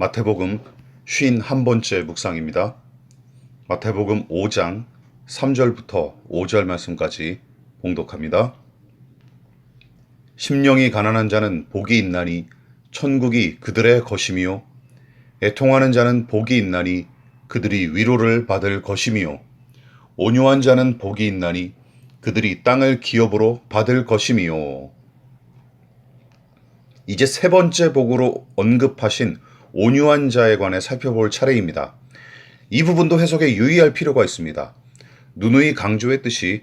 마태복음 51번째 묵상입니다. 마태복음 5장 3절부터 5절 말씀까지 봉독합니다. 심령이 가난한 자는 복이 있나니 천국이 그들의 것이미요 애통하는 자는 복이 있나니 그들이 위로를 받을 것이미요 온유한 자는 복이 있나니 그들이 땅을 기업으로 받을 것이미요 이제 세 번째 복으로 언급하신 온유한 자에 관해 살펴볼 차례입니다. 이 부분도 해석에 유의할 필요가 있습니다. 누누이 강조했듯이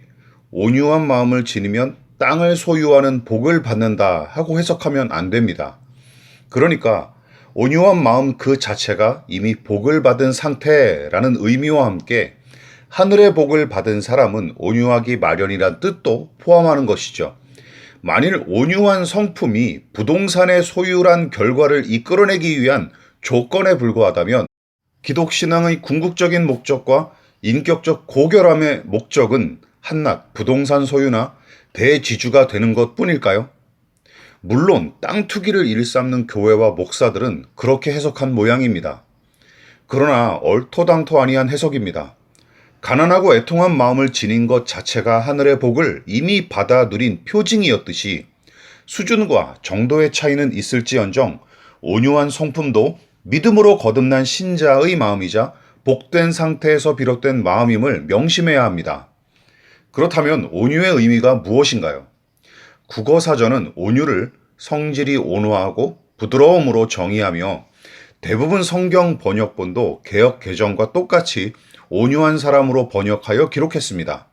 온유한 마음을 지니면 땅을 소유하는 복을 받는다 하고 해석하면 안 됩니다. 그러니까 온유한 마음 그 자체가 이미 복을 받은 상태라는 의미와 함께 하늘의 복을 받은 사람은 온유하기 마련이란 뜻도 포함하는 것이죠. 만일 온유한 성품이 부동산의 소유란 결과를 이끌어내기 위한 조건에 불과하다면 기독신앙의 궁극적인 목적과 인격적 고결함의 목적은 한낱 부동산 소유나 대지주가 되는 것 뿐일까요? 물론 땅 투기를 일삼는 교회와 목사들은 그렇게 해석한 모양입니다. 그러나 얼토당토 아니한 해석입니다. 가난하고 애통한 마음을 지닌 것 자체가 하늘의 복을 이미 받아 누린 표징이었듯이 수준과 정도의 차이는 있을지언정 온유한 성품도 믿음으로 거듭난 신자의 마음이자 복된 상태에서 비롯된 마음임을 명심해야 합니다. 그렇다면 온유의 의미가 무엇인가요? 국어사전은 온유를 성질이 온화하고 부드러움으로 정의하며 대부분 성경 번역본도 개혁 개정과 똑같이 온유한 사람으로 번역하여 기록했습니다.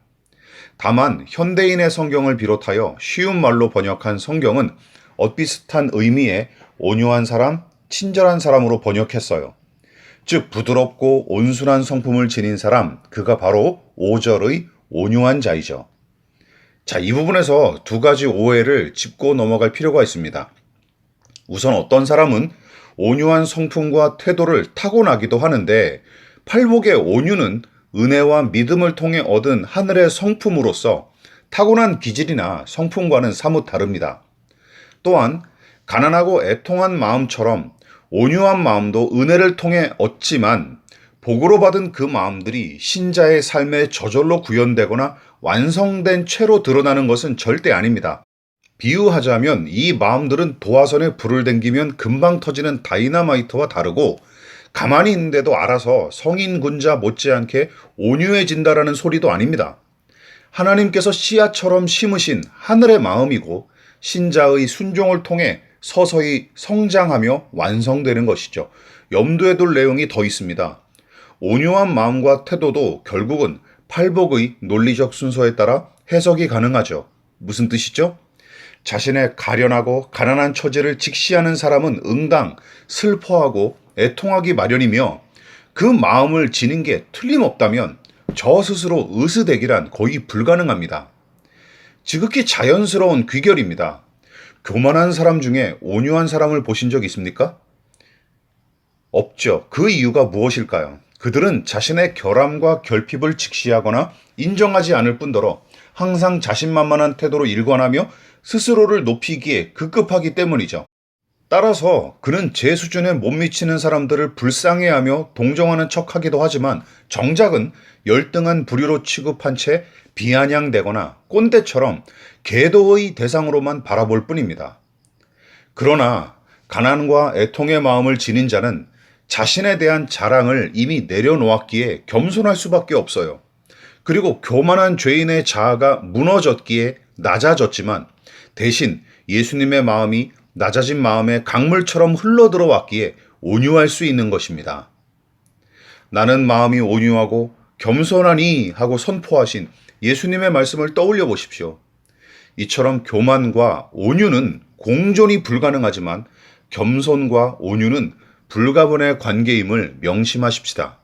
다만 현대인의 성경을 비롯하여 쉬운 말로 번역한 성경은 엇비슷한 의미의 온유한 사람, 친절한 사람으로 번역했어요. 즉 부드럽고 온순한 성품을 지닌 사람, 그가 바로 5절의 온유한 자이죠. 자, 이 부분에서 두 가지 오해를 짚고 넘어갈 필요가 있습니다. 우선 어떤 사람은 온유한 성품과 태도를 타고나기도 하는데 팔복의 온유는 은혜와 믿음을 통해 얻은 하늘의 성품으로서 타고난 기질이나 성품과는 사뭇 다릅니다. 또한 가난하고 애통한 마음처럼 온유한 마음도 은혜를 통해 얻지만 복으로 받은 그 마음들이 신자의 삶의 저절로 구현되거나 완성된 채로 드러나는 것은 절대 아닙니다. 비유하자면 이 마음들은 도화선에 불을 댕기면 금방 터지는 다이나마이트와 다르고 가만히 있는데도 알아서 성인 군자 못지않게 온유해진다라는 소리도 아닙니다. 하나님께서 씨앗처럼 심으신 하늘의 마음이고 신자의 순종을 통해 서서히 성장하며 완성되는 것이죠. 염두에 둘 내용이 더 있습니다. 온유한 마음과 태도도 결국은 팔복의 논리적 순서에 따라 해석이 가능하죠. 무슨 뜻이죠? 자신의 가련하고 가난한 처지를 직시하는 사람은 응당 슬퍼하고 애통하기 마련이며 그 마음을 지닌 게 틀림없다면 저 스스로 의스대기란 거의 불가능합니다. 지극히 자연스러운 귀결입니다. 교만한 사람 중에 온유한 사람을 보신 적 있습니까? 없죠. 그 이유가 무엇일까요? 그들은 자신의 결함과 결핍을 직시하거나 인정하지 않을 뿐더러 항상 자신만만한 태도로 일관하며 스스로를 높이기에 급급하기 때문이죠. 따라서 그는 제 수준에 못 미치는 사람들을 불쌍해하며 동정하는 척하기도 하지만 정작은 열등한 부류로 취급한 채 비아냥대거나 꼰대처럼 계도의 대상으로만 바라볼 뿐입니다. 그러나 가난과 애통의 마음을 지닌 자는 자신에 대한 자랑을 이미 내려놓았기에 겸손할 수밖에 없어요. 그리고 교만한 죄인의 자아가 무너졌기에 낮아졌지만 대신 예수님의 마음이 낮아진 마음에 강물처럼 흘러들어왔기에 온유할 수 있는 것입니다. 나는 마음이 온유하고 겸손하니 하고 선포하신 예수님의 말씀을 떠올려 보십시오. 이처럼 교만과 온유는 공존이 불가능하지만 겸손과 온유는 불가분의 관계임을 명심하십시다.